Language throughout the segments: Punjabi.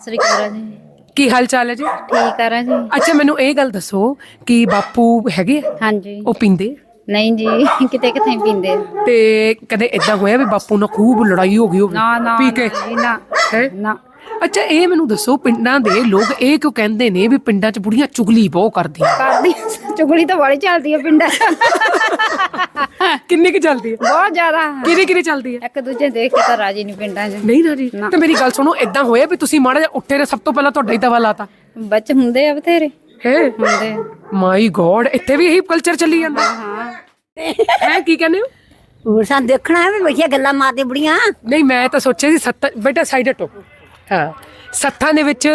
ਸ੍ਰੀ ਅਕਾਲ ਜੀ। ਕੀ ਹਾਲ ਚਾਲ ਹੈ ਜੀ? ਠੀਕ ਆ ਰਾਂ ਜੀ ਅੱਛਾ ਮੈਨੂੰ ਇਹ ਗੱਲ ਦੱਸੋ ਕਿ ਬਾਪੂ ਹੈਗੇ ਆ? ਹਾਂਜੀ। ਉਹ ਪੀਂਦੇ ਨਹੀਂ ਜੀ ਕਿਤੇ ਕਿਤੇ ਪੀਂਦੇ ਤੇ ਕਦੇ ਇਦਾਂ ਹੋਇਆ ਵੀ ਬਾਪੂ ਨਾਲ ਖੂਬ ਲੜਾਈ ਹੋ ਗਈ ਹੋਵੇ? ਨਾ ਨਾ ਪੀ ਕੇ? ਨਾ ਜੀ, ਨਾ। ਹੈ? ਨਾ। ਅੱਛਾ ਇਹ ਮੈਨੂੰ ਦੱਸੋ ਪਿੰਡਾਂ ਦੇ ਲੋਕ ਇਹ ਕਿਉਂ ਕਹਿੰਦੇ ਨੇ ਵੀ ਪਿੰਡਾਂ 'ਚ ਬੁੜੀਆਂ ਚੁਗਲੀ ਬਹੁਤ ਕਰਦੀਆਂ? ਕਰਦੀ ਚੁਗਲੀ ਤਾਂ ਬੜੀ ਚੱਲਦੀ ਹੈ ਪਿੰਡਾਂ 'ਚ। ਕਿੰਨੀ ਕੁ ਚੱਲਦੀ ਹੈ ਬਹੁਤ ਜ਼ਿਆਦਾ। ਕਿਹਦੀ ਕਿਹਦੀ ਚੱਲਦੀ ਹੈ ਇੱਕ ਦੂਜੇ ਦੇਖ ਕੇ ਤਾਂ ਰਾਜੀ ਨਹੀਂ ਪਿੰਡਾਂ 'ਚ। ਨਹੀਂ ਨਾ। ਜੀ ਤੇ ਮੇਰੀ ਗੱਲ ਸੁਣੋ ਇਦਾਂ ਹੋਇਆ ਵੀ ਤੁਸੀਂ ਮਾੜਾ ਜਿਹਾ ਉੱਠੇ ਨੇ ਸਭ ਤੋਂ ਪਹਿਲਾਂ ਤੁਹਾਡਾ ਹੀ ਦਵਾ ਲਾਤਾ। ਬੱਚ ਹੁੰਦੇ ਆ ਬਥੇਰੇ। ਹੈ? ਹੁੰਦੇ ਆ। ਮਾਈ ਗੋਡ ਇੱਥੇ ਵੀ ਇਹੀ ਕਲਚਰ ਚੱਲੀ ਜਾਂਦਾ। ਹਾਂ ਹੈ। ਕੀ ਕਹਿੰਦੇ ਹੋ? ਹੋਰ ਸਾਨੂੰ ਦੇਖਣਾ ਹੈ ਵੀ ਬੈਠੀਆਂ ਗੱਲਾਂ ਮਾਰਦੇ ਬੁੜੀਆਂ। ਨਹੀਂ ਮੈਂ ਤਾਂ ਸੋਚਿਆ ਸੀ ਸੱਤ ਬੇਟਾ ਸਾਈਡ ਹਟੋ। ਹਾਂ। ਸੱਥਾਂ ਦੇ ਵਿੱਚ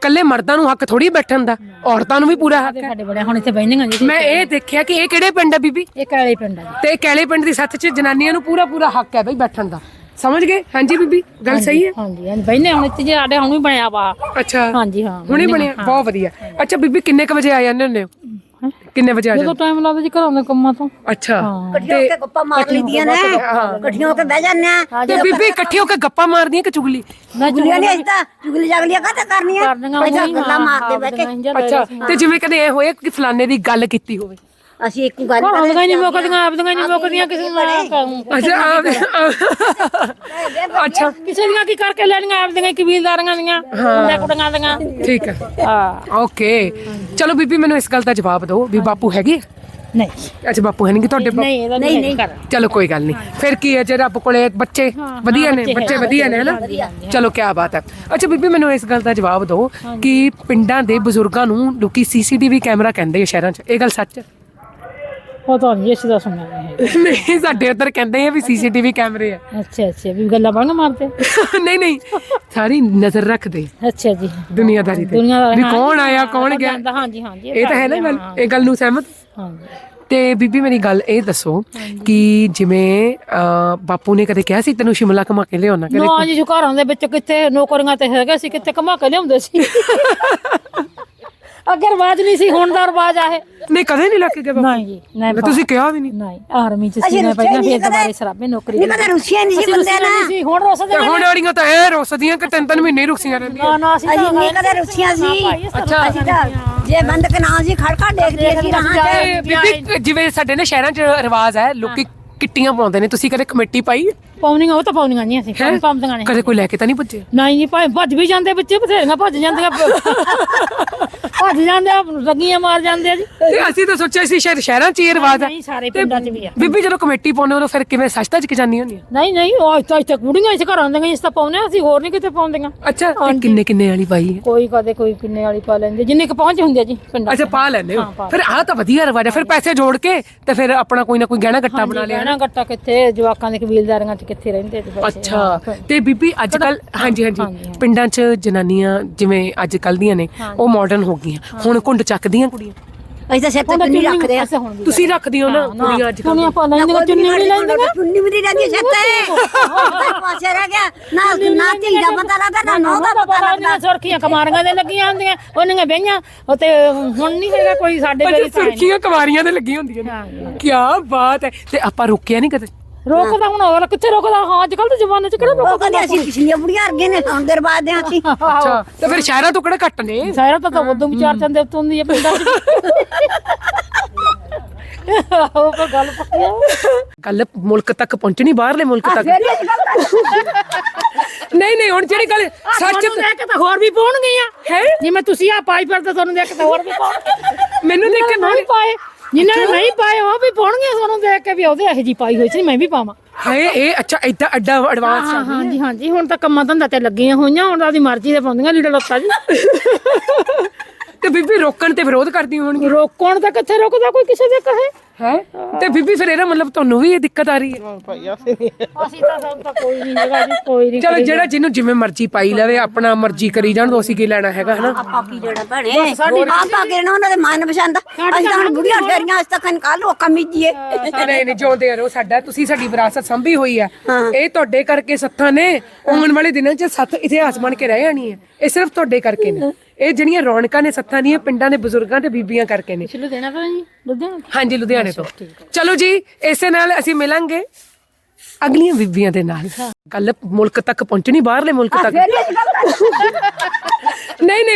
ਕੱਲੇ ਮਰਦਾਂ ਨੂੰ ਹੱਕ ਥੋੜੀ ਬੈਠਣ ਦਾ ਔਰਤਾਂ ਨੂੰ ਵੀ ਪੂਰਾ ਹੱਕ ਹੈ। ਸਾਡੇ ਬੜੇ ਹੁਣ ਇੱਥੇ ਬੈਠੀਆਂ ਜੀ। ਮੈਂ ਇਹ ਦੇਖਿਆ ਕਿ ਇਹ ਕਿਹੜੇ ਪਿੰਡ ਹੈ ਬੀਬੀ? ਇਹ ਕਾਲੇ ਪਿੰਡ ਆ ਤੇ ਕੈਲੇ ਪਿੰਡ ਦੀ ਸੱਥ 'ਚ ਜਨਾਨੀਆਂ ਨੂੰ ਪੂਰਾ ਪੂਰਾ ਹੱਕ ਹੈ ਬਈ ਬੈਠਣ ਦਾ। ਸਮਝ ਗਏ? ਹਾਂਜੀ ਬੀਬੀ ਗੱਲ ਸਹੀ ਹੈ? ਹਾਂਜੀ ਹਾਂਜੀ। ਬੈਠਨੇ ਹੁਣ ਇੱਥੇ ਸਾਡੇ ਹੁਣ ਵੀ ਬਣਿਆ ਵਾ। ਅੱਛਾ। ਹਾਂਜੀ ਹਾਂ ਹੁਣੇ ਬਣਿਆ ਬਹੁਤ ਵਧੀਆ। ਅੱਛਾ ਬੀਬੀ ਕਿੰਨੇ ਕ ਵਜੇ ਆ ਜਾਂਦੇ ਹੁੰਦੇ ਹੋ? ਕਿੰਨੇ ਵਜੇ ਆ ਜਦੋਂ ਜਾਂਦੇ? ਟਾਈਮ ਲੱਗਦਾ ਜੀ ਘਰੋਂ ਦੇ ਕੰਮਾਂ ਤੋਂ। ਅੱਛਾ। ਇਕੱਠੀਆਂ ਹੋ ਕੇ ਗੱਪਾਂ ਮਾਰ ਲਈਆਂ ਨੇ। ਇਕੱਠੀਆਂ ਹੋ ਕੇ ਬਹਿ ਜਾਂਦੇ ਆ। ਤੇ ਬੀਬੀ ਇਕੱਠੇ ਹੋ ਕੇ ਗੱਪਾਂ ਮਾਰਦੀਆਂ ਕਿ ਚੁਗਲੀ? ਚੁਗਲੀਆਂ ਨਹੀਂ ਅਸੀਂ ਤਾਂ ਚੁਗਲੀ ਜਗਲੀਆਂ ਕਾਹਤੇ ਕਰਨੀਆਂ? ਅਸੀਂ ਤਾਂ ਉਹੀ, ਗੱਲਾਂ ਮਾਰਦੇ ਬਹਿ ਕੇ। ਅੱਛਾ ਤੇ ਜਿਵੇਂ ਕਦੇ ਇਹ ਹੋਏ ਕਿ ਫਲਾਣੇ ਦੀ ਗੱਲ ਕੀਤੀ ਹੋਵੇ। ਅਸੀਂ ਇੱਕ ਗੱਲ ਘਰੋਂ ਦੀਆਂ ਨਹੀਂ ਮੁੱਕਦੀਆਂ ਆਪਦੀਆਂ ਨਹੀਂ ਮੁੱਕਦੀਆਂ ਕਿਸੇ ਨਾਲ ਅੱਛਾ ਆਪ- ਅੱਛਾ। ਕਿਸੇ ਦੀਆਂ ਕੀ ਕਰਕੇ ਲੈਣੀਆਂ ਆਪਦੀਆਂ ਕਬੀਲਦਾਰੀਆਂ ਦੀਆਂ ਮੁੰਡੇ ਕੁੜੀਆਂ ਦੀਆਂ। ਠੀਕ ਹੈ। ਹਾਂ। ਓਕੇ। ਚਲੋ ਬੀਬੀ ਮੈਨੂੰ ਇਸ ਗੱਲ ਦਾ ਜਵਾਬ ਦਿਓ ਵੀ ਬਾਪੂ ਹੈਗੇ? ਨਹੀਂ। ਅੱਛਾ ਬਾਪੂ ਹੈ ਨਹੀਂ ਕਿ ਤੁਹਾਡੇ ਨਹੀਂ ਨਹੀਂ ਨਹੀਂ ਚਲੋ ਕੋਈ ਗੱਲ ਨਹੀਂ। ਫਿਰ ਕੀ ਹੈ ਜੇ ਰੱਬ ਕੋਲੇ ਬੱਚੇ ਵਧੀਆ ਨੇ ਬੱਚੇ ਵਧੀਆ ਨੇ ਹਨਾ? ਚਲੋ ਕੀ ਬਾਤ ਹੈ। ਅੱਛਾ ਬੀਬੀ ਮੈਨੂੰ ਇਸ ਗੱਲ ਦਾ ਜਵਾਬ ਦਿਓ ਕਿ ਪਿੰਡਾਂ ਦੇ ਬਜ਼ੁਰਗਾਂ ਨੂੰ ਲੋਕੀ ਸੀਸੀਟੀਵੀ ਕੈਮਰਾ ਕਹਿੰਦੇ ਆ ਸ਼ਹਿਰਾਂ 'ਚ। ਇਹ ਗੱਲ ਸੱਚ ਹੈ? ਉਹ ਤਾਂ ਨਹੀਂ ਇਸ ਦਾ ਸੁਣਿਆ ਨਹੀਂ ਨਹੀਂ ਸਾਡੇ ਉੱਧਰ ਕਹਿੰਦੇ ਆ ਵੀ ਸੀਸੀਟੀਵੀ ਕੈਮਰੇ ਆ। ਅੱਛਾ ਅੱਛਾ ਵੀ ਗੱਲਾਂ ਬਣ ਮਾਰਦੇ? ਨਹੀਂ ਨਹੀਂ ਸਾਰੀ ਨਜ਼ਰ ਰੱਖਦੇ। ਅੱਛਾ ਜੀ। ਦੁਨੀਆਦਾਰੀ ਤੇ। ਦੁਨੀਆਦਾਰੀ, ਵੀ ਹਾਂ ਕੌਣ ਜੀ, ਆਇਆ ਕੌਣ ਹਾਂ, ਗਿਆ? ਹਾਂਜੀ ਹਾਂਜੀ ਇਹ ਤਾਂ ਹੈ ਨਾ ਗੱਲ ਇਹ ਗੱਲ ਨੂੰ ਸਹਿਮਤ? ਹਾਂਜੀ ਤੇ ਬੀਬੀ ਮੇਰੀ ਗੱਲ ਇਹ ਦੱਸੋ ਕਿ ਜਿਵੇਂ ਅਹ, ਬਾਪੂ ਨੇ ਕਦੇ ਕਿਹਾ ਸੀ ਤੈਨੂੰ ਸ਼ਿਮਲਾ ਘੁਮਾ ਕੇ ਲਿਆਉਣਾ ਕਦੇ ਨੋ ਜੀ ਜੋ ਘਰਾਂ ਦੇ ਵਿੱਚ ਕਿੱਥੇ ਨੌਕਰੀਆਂ ਤੇ ਹੈਗੇ ਸੀ ਕਿੱਥੇ ਕਮਾ ਕੇ ਲਿਆਉਂਦੇ ਸੀ? ਅੱਗੇ ਰਿਵਾਜ ਨਹੀਂ ਸੀ ਹੁਣ ਦਾ ਰਿਵਾਜ ਆ ਇਹ। ਨਹੀਂ ਕਦੇ ਨਹੀਂ ਲੱਗ ਕੇ ਗਏ ਬਾਪੂ ਨਹੀਂ ਜੀ ਨਹੀਂ ਤੁਸੀਂ ਕਿਹਾ ਵੀ ਨਹੀਂ? ਨਹੀਂ ਆਰਮੀ ਚ ਸੀ ਅਸੀਂ ਮੈਂ ਰੁੱਸੇ ਪਹਿਲਾਂ ਨਹੀਂ ਫਿਰ ਦੁਬਾਰੇ ਕਦੇ। ਸਰਾਬੇ ਨੌਕਰੀ ਨਹੀਂ ਕਦੇ ਰੁੱਸੀਆਂ ਨਹੀਂ ਸੀ ਅਸੀਂ ਬੰਦੇ ਰੁੱਸੇ ਨਾ ਨਹੀਂ ਸੀ ਹੁਣ ਰੋਸਦੇ ਤੇ ਹੁਣ ਵਾਲੀਆਂ ਤਾਂ ਐ ਰੁੱਸਦੀਆਂ ਕਿ ਤਿੰਨ ਤਿੰਨ ਮਹੀਨੇ ਰੁੱਸੀਆਂ ਰਹਿੰਦੀਆਂ? ਨਾ ਨਾ ਅਸੀਂ ਅਸੀਂ ਤਾਂ ਨਹੀਂ ਕਦੇ ਰੁੱਸੀਆਂ ਸੀ। ਅੱਛਾ। ਅਸੀਂ ਤਾਂ ਜੇ ਬੰਦ ਕੇ ਨਾ ਸੀ ਖੜਕਾ ਦੇਖਦੇ ਸੀ ਰਹਾਂ ਤੇ ਬੀਬੀ ਜਿਵੇਂ ਸਾਡੇ ਨੇ ਸ਼ਹਿਰਾਂ 'ਚ ਰਿਵਾਜ ਹੈ ਲੋਕੀ ਕਿੱਟੀਆਂ ਪਾਉਂਦੇ ਨੇ ਤੁਸੀਂ ਕਦੇ ਕਮੇਟੀ ਪਾਈ? ਹੈ? ਪਾਉਣੀਆਂ ਉਹ ਤਾਂ ਪਾਉਣੀਆਂ ਨਹੀਂ ਅਸੀਂ ਹੈਂ? ਪਾਉਂਦੀਆਂ ਨੇ ਕਦੇ ਕੋਈ ਲੈ ਕੇ ਤਾਂ ਨਹੀਂ ਪੁੱਜੇ? ਨਹੀਂ ਜੀ ਭਾਵੇਂ ਭੱਜ ਵੀ ਜਾਂਦੇ ਬੱਚੇ ਬਥੇਰੀਆਂ ਭੱਜ ਜਾਂਦੀਆਂ। ਭੱਜ ਜਾਂਦੇ ਆ ਲੱਗੀਆਂ ਮਾਰ ਜਾਂਦੇ ਆ ਜੀ। ਤੇ ਅਸੀਂ ਤਾਂ ਸੋਚਿਆ ਸੀ ਸ਼ਹਿਰ ਸ਼ਹਿਰਾਂ 'ਚ ਇਹ ਰਿਵਾਜ ਹੈ ਨਹੀਂ ਸਾਰੇ ਪਿੰਡਾਂ 'ਚ ਵੀ ਆ। ਬੀਬੀ ਜਦੋਂ ਕਮੇਟੀ ਪਾਉਂਦੇ ਉਦੋਂ ਫਿਰ ਕਿਵੇਂ ਸੱਚਤਾ 'ਚ ਕਿ ਜਾਂਦੀ ਹੁੰਦੀ ਨਹੀਂ ਨਹੀਂ ਉਹ ਇੱਥੇ ਇੱਥੇ ਕੁੜੀਆਂ ਇਸ ਘਰਾਂ ਦੀਆਂ ਇਸ ਤਾਂ ਪਾਉਨੇ ਆ, ਅਸੀਂ ਹੋਰ ਨਹੀਂ ਕਿਤੇ ਪਾਉਂਦੀਆਂ। ਅੱਛਾ ਤੇ ਕਿੰਨੇ ਕਿੰਨੇ ਵਾਲੀ ਪਾਈ ਹੈ? ਕੋਈ ਕਦੇ ਕੋਈ ਕਿੰਨੇ ਵਾਲੀ ਪਾ ਲੈਂਦੇ ਜਿੰਨੇ ਕ ਪਹੁੰਚ ਹੁੰਦੇ ਆ ਜੀ ਪਿੰਡਾਂ ਅੱਛਾ ਪਾ ਲੈਂਦੇ ਹੋ। ਹਾਂ, ਪਾ ਫਿਰ ਆਹ ਤਾਂ ਵਧੀਆ ਰਿਵਾਜ ਹੈ ਫਿਰ ਪੈਸੇ ਜੋੜ ਕੇ ਤੇ ਫਿਰ ਆਪਣਾ ਕੋਈ ਨਾ ਕੋਈ ਗਹਿਣਾ ਗੱਟਾ ਬਣਾ ਲਿਆ। ਲੈਣਾ ਗੱਟਾ ਕਿੱਥੇ ਜਵਾਕਾਂ ਦੇ ਕਬੀਲਦਾਰੀਆਂ 'ਚ ਕਿੱਥੇ ਰਹਿੰਦੇ ਤੇ ਬੱਚੇ ਅੱਛਾ ਤੇ ਬੀਬੀ ਅੱਜ ਕੱਲ ਹਾਂਜੀ ਹਾਂਜੀ। ਹਾਂਜੀ। ਪਿੰਡਾਂ 'ਚ ਜਨਾਨੀਆਂ ਜਿਵੇਂ ਅੱਜ ਕੱਲ ਦੀਆਂ ਨੇ ਉਹ ਮਾਡਰਨ ਹੋ ਗਈਆਂ। ਹੁਣ ਕੁੰਡ ਚੱਕਦੀਆਂ ਕੁੜੀਆਂ। ਅਸੀਂ ਤਾਂ ਸਿਰ ਤੇ ਚੁੰਨੀ ਰੱਖਦੇ ਆ। ਅਸੀਂ ਹੁਣ ਵੀ ਤੁਸੀਂ ਰੱਖਦੀ। ਹੋ ਨਾ ਕੁੜੀਆਂ ਅੱਜ ਕੱਲ ਕੁੜੀਆਂ ਪਾ ਲੈਂਦੀਆਂ ਚੁੰਨੀ ਵੀ ਲੈਂਦੀਆਂ ਚੁੰਨੀ ਵੀ ਨਹੀਂ ਰਹਿੰਦੀ ਸਿਰ ਤੇ। ਪਾਸੇ ਰਹਿ ਗਿਆ। ਨਾ ਨਾ ਧੀ ਦਾ ਪਤਾ ਲੱਗਦਾ ਨਾ ਨੌ ਦਾ ਪਤਾ ਲੱਗਦਾ। ਸੁਰਖੀਆਂ ਕਮਾਰੀਆਂ ਦੇ ਲੱਗੀਆਂ ਹੁੰਦੀਆਂ ਉਹਨੀਆਂ ਬਈਆਂ ਉਹ ਤੇ ਹੁਣ ਨਹੀਂ ਹੈਗਾ ਕੋਈ ਸਾਡੇ ਅੱਛਾ ਵੇਲੇ ਤਾਂ ਸੁਰਖੀਆਂ ਕੁਵਾਰੀਆਂ ਦੇ ਲੱਗੀਆਂ ਹੁੰਦੀਆਂ ਨੇ। ਕੀ ਬਾਤ ਹੈ। ਤੇ ਆਪਾਂ ਰੋਕਿਆ ਨਹੀਂ ਕਦੇ? ਰੋਕਦਾ ਹੁਣ ਹੋਰ ਕਿੱਥੇ ਰੋਕਦਾ? ਹਾਂ ਅੱਜ ਕੱਲ ਦੇ ਜ਼ਮਾਨੇ 'ਚ ਕਿਹੜਾ ਉਹ ਰੋਕਦਾ ਕਹਿੰਦੇ ਅਸੀਂ ਪਿਛਲੀਆਂ ਬੁੜੀਆਂ ਅਰਗੇ ਨੇ ਹੁਣ ਦੇ ਬਾਅਦ ਦੇ ਅਸੀਂ। ਅੱਛਾ ਤੇ ਫਿਰ ਸ਼ਹਿਰਾਂ ਤੋਂ ਕਿਹੜਾ ਘੱਟ ਨੇ? ਸਾਇਰਾ ਤਾਂ ਤਾਂ ਉਦੋਂ ਵਿਚਾਰ ਚੰਦੇ ਉੱਤੋਂ ਹੁੰਦੀ ਹੈ ਪਿੰਡਾਂ 'ਚ। ਉਹ ਪਰ ਗੱਲ ਪੱਕੀ ਆ। ਗੱਲ ਮੁਲਕ ਤੱਕ ਪਹੁੰਚਣੀ ਬਾਹਰਲੇ ਮੁਲਕ ਤੱਕ। ਨਹੀਂ ਨਹੀਂ ਹੁਣ ਜਿਹੜੀ ਗੱਲ ਸੱਚ ਤੁਹਾਨੂੰ ਦੇਖ ਕੇ ਤਾਂ ਹੋਰ ਵੀ ਪਾਉਣਗੀਆਂ। ਹੈ? ਜਿਵੇਂ ਤੁਸੀਂ ਆ ਪਾਈ ਫਿਰਦੇ ਤੁਹਾਨੂੰ ਦੇਖ ਕੇ ਤਾਂ ਹੋਰ ਵੀ ਪਾਉਣਗੇ। ਮੈਨੂੰ ਦੇਖ ਕੇ ਨਹੀਂ ਪਾਏ। ਜਿਨ੍ਹਾਂ ਨੇ ਨਹੀਂ ਪਾਏ ਉਹ ਵੀ ਪਾਉਣਗੇ ਤੁਹਾਨੂੰ ਦੇਖ ਕੇ ਵੀ ਉਹਦੇ ਇਹੋ ਜੀ ਪਾਈ ਹੋਈ ਸੀ ਮੈਂ ਵੀ ਪਾਵਾਂ। ਹਾਏ ਇਹ ਅੱਛਾ ਏਦਾਂ ਅੱਡਾ ਐਡਵਾਂਸ ਹਾਂ ਹਾਂਜੀ ਹਾਂਜੀ ਹੁਣ ਤਾਂ ਕੰਮਾਂ ਧੰਦਾ ਤੇ ਲੱਗੀਆਂ ਹੋਈਆਂ ਹੁਣ ਆਪਦੀ ਮਰਜ਼ੀ ਦੇ ਪਾਉਂਦੀਆਂ ਲੀੜਾ ਲੱਤਾ ਜੀ ਤੇ ਬੀਬੀ ਰੋਕਣ ਤੇ ਵਿਰੋਧ ਕਰਦੀ ਹੋਣਗੀ। ਰੋਕਣ ਤਾਂ ਕਿੱਥੇ ਰੁਕਦਾ ਕੋਈ ਕਿਸੇ ਦੇ ਕਹੇ? ਹੈ? ਤੇ ਬੀਬੀ ਫਿਰ ਇਹਦਾ ਮਤਲਬ ਤੁਹਾਨੂੰ ਵੀ ਇਹ ਦਿੱਕਤ ਆ ਰਹੀ ਹੈ। ਅਸੀਂ ਤਾਂ ਸਭ ਤਾਂ ਕੋਈ ਨਹੀਂ ਹੈਗਾ ਜੀ ਕੋਈ ਨਹੀਂ ਚਲੋ ਜਿਹੜਾ ਜਿਹਨੂੰ ਜਿਵੇਂ ਮਰਜ਼ੀ ਪਾਈ ਲਵੇ ਆਪਣਾ ਮਰਜ਼ੀ ਕਰੀ ਜਾਣ ਦੋ ਅਸੀਂ ਕੀ ਲੈਣਾ ਹੈਗਾ ਹਨਾ? ਆਪਾਂ ਪੀ ਲੈਣਾ ਭੈਣੇ? ਆਪਾਂ ਕਿਹੜਾ ਉਹਨਾਂ ਦੇ ਮਨ ਪਸੰਦ ਅਸੀਂ ਤਾਂ ਹੁਣ ਬੁੜੀਆਂ ਠਹਿਰੀਆਂ ਅੱਜ ਤੱਕ ਨਿਕਾਲ ਲੋ ਕਮੀਜੀਏ ਨਹੀਂ ਨਹੀਂ ਜਿਉਂਦੇ ਰਹੋ ਸਾਡਾ ਤੁਸੀਂ ਸਾਡੀ ਵਿਰਾਸਤ ਸੰਭੀ ਹੋਈ ਹੈ। ਇਹ ਤੁਹਾਡੇ ਕਰਕੇ ਸੱਥਾਂ ਨੇ ਆਉਣ ਵਾਲੇ ਦਿਨਾਂ 'ਚ ਸੱਥ ਇਤਿਹਾਸ ਬਣ ਕੇ ਰਹਿ ਜਾਣੀ ਹੈ। ਇਹ ਸਿਰਫ ਤੁਹਾਡੇ ਕਰਕੇ ਨੇ। ਇਹ ਜਿਹੜੀਆਂ ਰੌਣਕਾਂ ਨੇ ਸੱਥਾਂ ਦੀਆਂ ਪਿੰਡਾਂ ਦੇ ਬਜ਼ੁਰਗਾਂ ਤੇ ਬੀਬੀਆਂ ਕਰਕੇ ਨੇ। ਚਲੋ ਦੇਣਾ ਤਾਂ ਜੀ ਲੁਧਿਆਣਾ ਹਾਂਜੀ ਲੁਧਿਆਣੇ ਤੋਂ। ਚਲੋ ਜੀ ਇਸੇ ਨਾਲ ਅਸੀਂ ਮਿਲਾਂਗੇ ਅਗਲੀਆਂ ਬੀਬੀਆਂ ਦੇ ਨਾਲ। ਗੱਲ ਮੁਲਕ ਤੱਕ ਪਹੁੰਚਣੀ ਬਾਹਰਲੇ ਮੁਲਕ ਤੱਕ।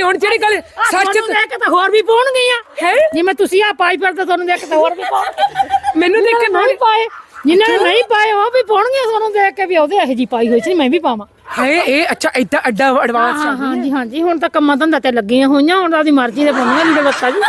ਹੁਣ ਜਿਹੜੀ ਗੱਲ ਸੱਚ ਦੇਖ ਕੇ ਤਾਂ ਹੋਰ ਵੀ ਪਾਉਣਗੀਆਂ। ਹੈ? ਜਿਵੇਂ ਤੁਸੀਂ ਆ ਪਾਈ ਫਿਰਦੇ ਤੁਹਾਨੂੰ ਦੇਖ ਕੇ ਤਾਂ ਹੋਰ ਵੀ ਪਾਉਣਗੇ। ਮੈਨੂੰ ਦੇਖ ਕੇ ਨਹੀਂ ਪਾਏ। ਜਿਨ੍ਹਾਂ ਨੇ ਨਹੀਂ ਪਾਏ ਉਹ ਵੀ ਪਾਉਣਗੇ ਤੁਹਾਨੂੰ ਦੇਖ ਕੇ ਵੀ ਉਹਦੇ ਇਹੋ ਜੀ ਪਾਈ ਹੋਈ ਸੀ ਮੈਂ ਵੀ ਪਾਵਾਂ। ਹਾਏ ਇਹ ਅੱਛਾ ਏਦਾਂ ਅੱਡਾ ਐਡਵਾਂਸ ਹਾਂ ਹਾਂਜੀ ਹਾਂਜੀ ਹੁਣ ਤਾਂ ਕੰਮਾਂ ਧੰਦਾ ਤੇ ਲੱਗੀਆਂ ਹੋਈਆਂ ਹੁਣ ਆਪਦੀ ਮਰਜ਼ੀ ਦੇ ਪਾਉਂਦੀਆਂ ਨਹੀਂ ਬੱਤਾ ਜੀ।